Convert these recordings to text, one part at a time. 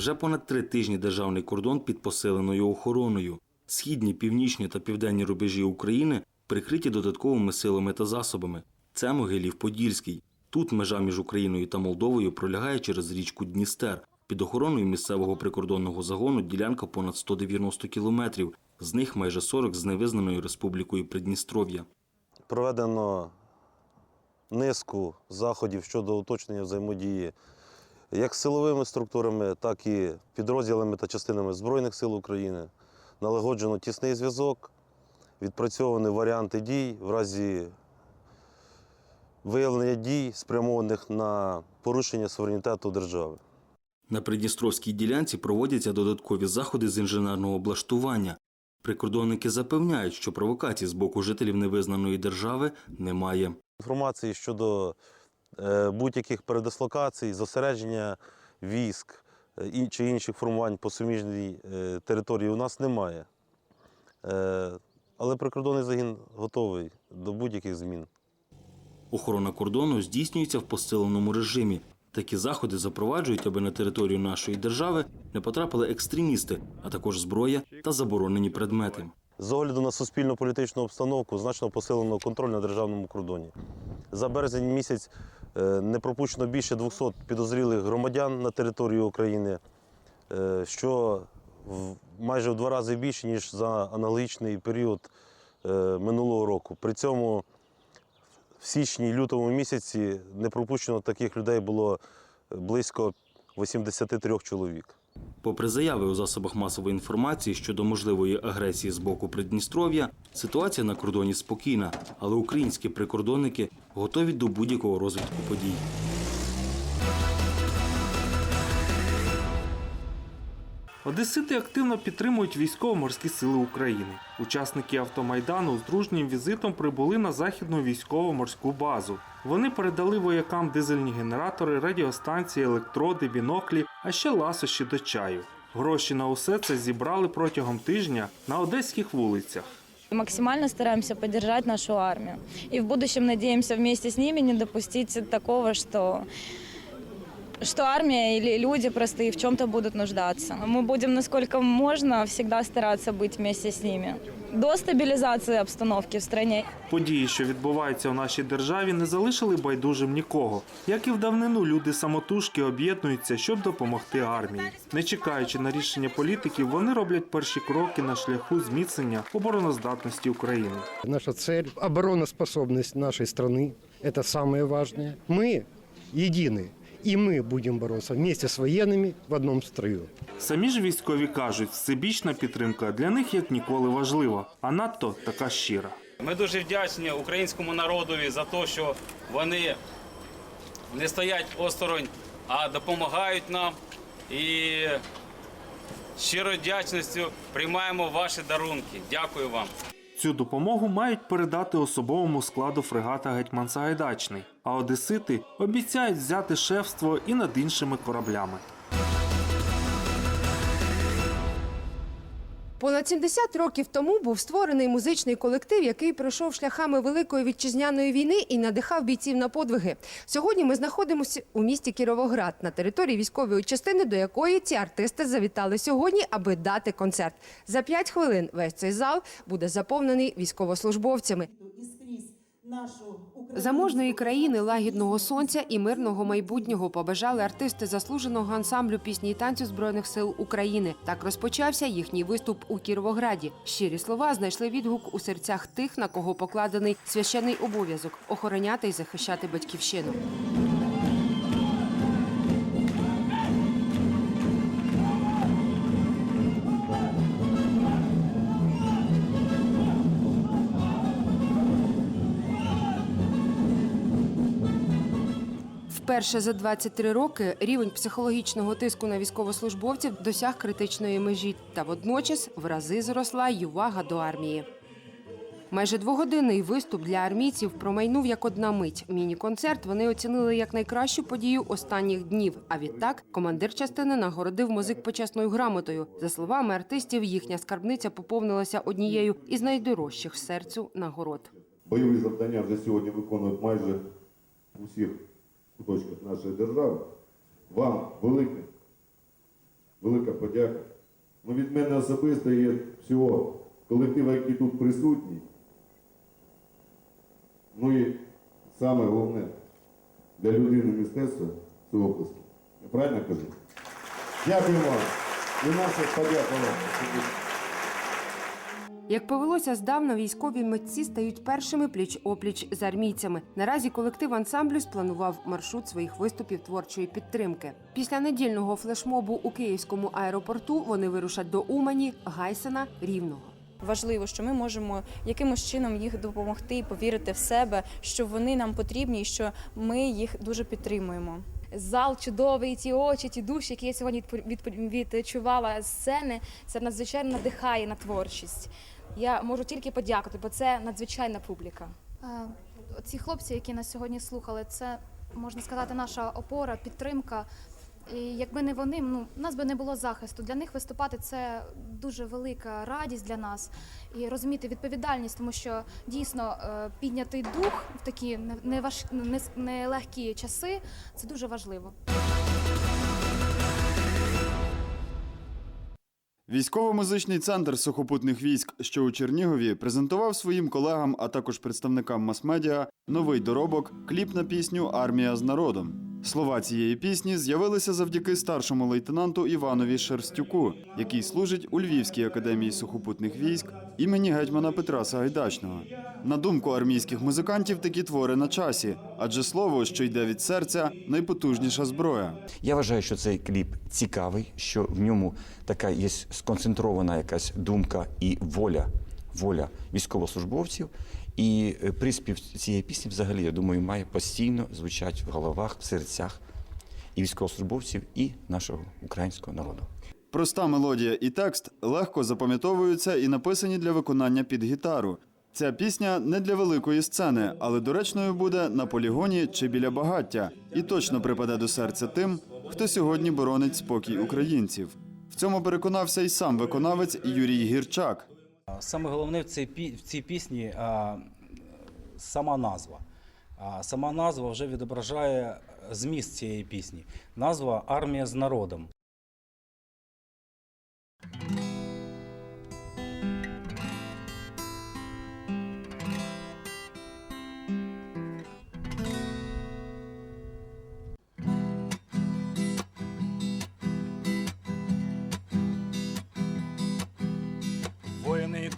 Вже понад три тижні державний кордон під посиленою охороною. Східні, північні та південні рубежі України прикриті додатковими силами та засобами. Це Могилів-Подільський. Тут межа між Україною та Молдовою пролягає через річку Дністер. Під охороною місцевого прикордонного загону ділянка понад 190 кілометрів, з них майже 40 з невизнаною республікою Придністров'я. Проведено низку заходів щодо уточнення взаємодії як силовими структурами, так і підрозділами та частинами Збройних сил України. Налагоджено тісний зв'язок, відпрацьовані варіанти дій в разі виявлення дій, спрямованих на порушення суверенітету держави. На Придністровській ділянці проводяться додаткові заходи з інженерного облаштування. Прикордонники запевняють, що провокацій з боку жителів невизнаної держави немає. Інформації щодо будь-яких передислокацій, зосередження військ е, чи інших формувань по суміжній е, території у нас немає. Е, Але прикордонний загін готовий до будь-яких змін. Охорона кордону здійснюється в посиленому режимі. Такі заходи запроваджують, аби на територію нашої держави не потрапили екстремісти, а також зброя та заборонені предмети. З огляду на суспільно-політичну обстановку значно посилено контроль на державному кордоні. За березень місяць е, не пропущено більше 200 підозрілих громадян на території України, е, що майже в два рази більше, ніж за аналогічний період е, минулого року. При цьому в січні-лютому місяці не пропущено таких людей було е, близько 83 чоловік. Попри заяви у засобах масової інформації щодо можливої агресії з боку Придністров'я, ситуація на кордоні спокійна, але українські прикордонники готові до будь-якого розвитку подій. Одесити активно підтримують військово-морські сили України. Учасники автомайдану з дружнім візитом прибули на західну військово-морську базу. Вони передали воякам дизельні генератори, радіостанції, електроди, біноклі, а ще ласощі до чаю. Гроші на усе це зібрали протягом тижня на одеських вулицях. Максимально стараемся поддержать нашу армию. И в будущем надеемся вместе с ними не допустить такого, что что армия или люди простые в чем-то будут нуждаться. Мы будем, насколько можно, всегда стараться быть вместе с ними. До стабилизации обстановки в стране. Події, що відбуваються у нашій державі, не залишили байдужим нікого. Як і в давнину, люди самотужки об'єднуються, щоб допомогти армії. Не чекаючи на рішення політиків, вони роблять перші кроки на шляху зміцнення обороноздатності України. Наша цель – обороноспособность нашей страны. Это самое важное. Мы едины, и мы будем бороться вместе с военными в одном строю. Самі ж військові кажуть, всебічна підтримка для них як ніколи важлива, а надто така щира. Ми дуже вдячні українському народові за те, що вони не стоять осторонь, а допомагають нам. І щиро вдячністю приймаємо ваші дарунки. Дякую вам. Цю допомогу мають передати особовому складу фрегата Гетьман Сагайдачний, а одесити обіцяють взяти шефство і над іншими кораблями. Понад 70 років тому був створений музичний колектив, який пройшов шляхами Великої вітчизняної війни і надихав бійців на подвиги. Сьогодні ми знаходимося у місті Кіровоград на території військової частини, до якої ці артисти завітали сьогодні, аби дати концерт. За 5 хвилин весь цей зал буде заповнений військовослужбовцями. Заможної країни, лагідного сонця і мирного майбутнього побажали артисти заслуженого ансамблю пісні і танцю збройних сил України. Так розпочався їхній виступ у Кіровограді. Щирі слова знайшли відгук у серцях тих, на кого покладений священий обов'язок охороняти і захищати батьківщину. Вперше за 23 роки рівень психологічного тиску на військовослужбовців досяг критичної межі, та водночас в рази зросла й увага до армії. Майже двогодинний виступ для армійців промайнув як одна мить. Міні-концерт вони оцінили як найкращу подію останніх днів. А відтак командир частини нагородив музик почесною грамотою. За словами артистів, їхня скарбниця поповнилася однією із найдорожчих серцю нагород. Бойові завдання вже сьогодні виконують майже у всіх куточках нашої держави. Вам велике велика подяка. Ну, від мене особисто і всього колективу, який тут присутній. Ну і саме головне для людини мистецтва це оплески. Я правильно кажу? Дякуємо вам. І наша подяка вам. Як повелося здавна, військові митці стають першими пліч-опліч з армійцями. Наразі колектив ансамблю спланував маршрут своїх виступів творчої підтримки. Після недільного флешмобу у Київському аеропорту вони вирушать до Умані, Гайсена, Рівного. Важливо, що ми можемо якимось чином їх допомогти повірити в себе, що вони нам потрібні і що ми їх дуже підтримуємо. зал чудовий, ті очі, ті душі, які я сьогодні відчувала з сцени, це надзвичайно надихає на творчість. Я можу тільки подякувати, бо це надзвичайна публіка. Е, Ці хлопці, які нас сьогодні слухали, це можна сказати, наша опора, підтримка. І якби не вони, ну нас би не було захисту. Для них виступати це дуже велика радість для нас і розуміти відповідальність, тому що дійсно е, піднятий дух в такі не- не важ... не- нелегкі часи це дуже важливо. Військово-музичний центр сухопутних військ, що у Чернігові, презентував своїм колегам, а також представникам мас-медіа новий доробок кліп на пісню Армія з народом. Слова цієї пісні з'явилися завдяки старшому лейтенанту Іванові Шерстюку, який служить у Львівській академії сухопутних військ імені гетьмана Петра Сагайдачного. На думку армійських музикантів, такі твори на часі, адже слово, що йде від серця, найпотужніша зброя. Я вважаю, що цей кліп цікавий, що в ньому така є сконцентрована якась думка і воля, воля військовослужбовців. І е, приспів цієї пісні, взагалі, я думаю, має постійно звучати в головах, в серцях і військовослужбовців, і нашого українського народу. Проста мелодія і текст легко запам'ятовуються і написані для виконання під гітару. Ця пісня не для великої сцени, але доречною буде на полігоні чи біля багаття, і точно припаде до серця тим, хто сьогодні боронить спокій українців. В цьому переконався й сам виконавець Юрій Гірчак. Саме головне в цій, в цій пісні сама назва. А, сама назва вже відображає зміст цієї пісні. Назва Армія з народом.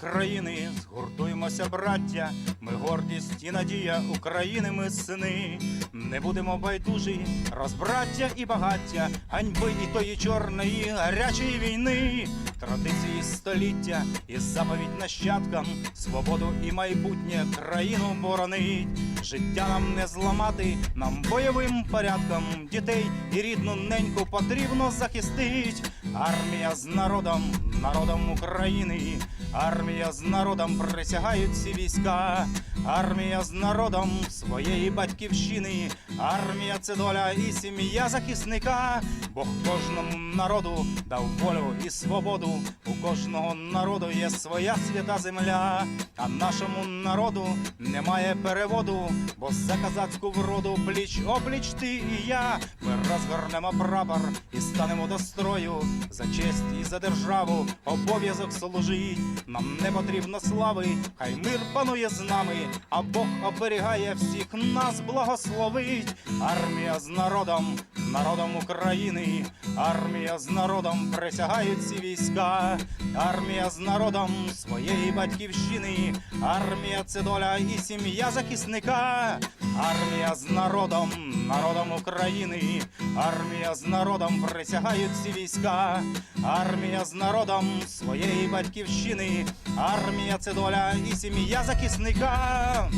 Країни, згуртуємося, браття. Ми гордість і надія України, ми сини. Не будемо байдужі, розбраття і багаття, ганьби і тої чорної гарячої війни, традиції століття і заповідь нащадкам, свободу і майбутнє країну боронить. Життя нам не зламати, нам бойовим порядком дітей і рідну неньку потрібно захистить. Армія з народом, народом України. Армія з народом присягають ці війська, армія з народом своєї батьківщини, армія це доля і сім'я захисника, Бог кожному народу дав волю і свободу. У кожного народу є своя свята земля, а нашому народу немає переводу, бо за казацьку вроду пліч опліч ти і я. Ми розгорнемо прапор і станемо до строю за честь і за державу обов'язок служить. Нам не потрібно слави, хай мир панує з нами, а Бог оберігає всіх нас, благословить. Армія з народом, народом України, армія з народом присягають ці війська, армія з народом своєї батьківщини, армія це доля і сім'я захисника, армія з народом, народом України, армія з народом присягають ці війська, армія з народом своєї батьківщини, армія це доля і сім'я захисника.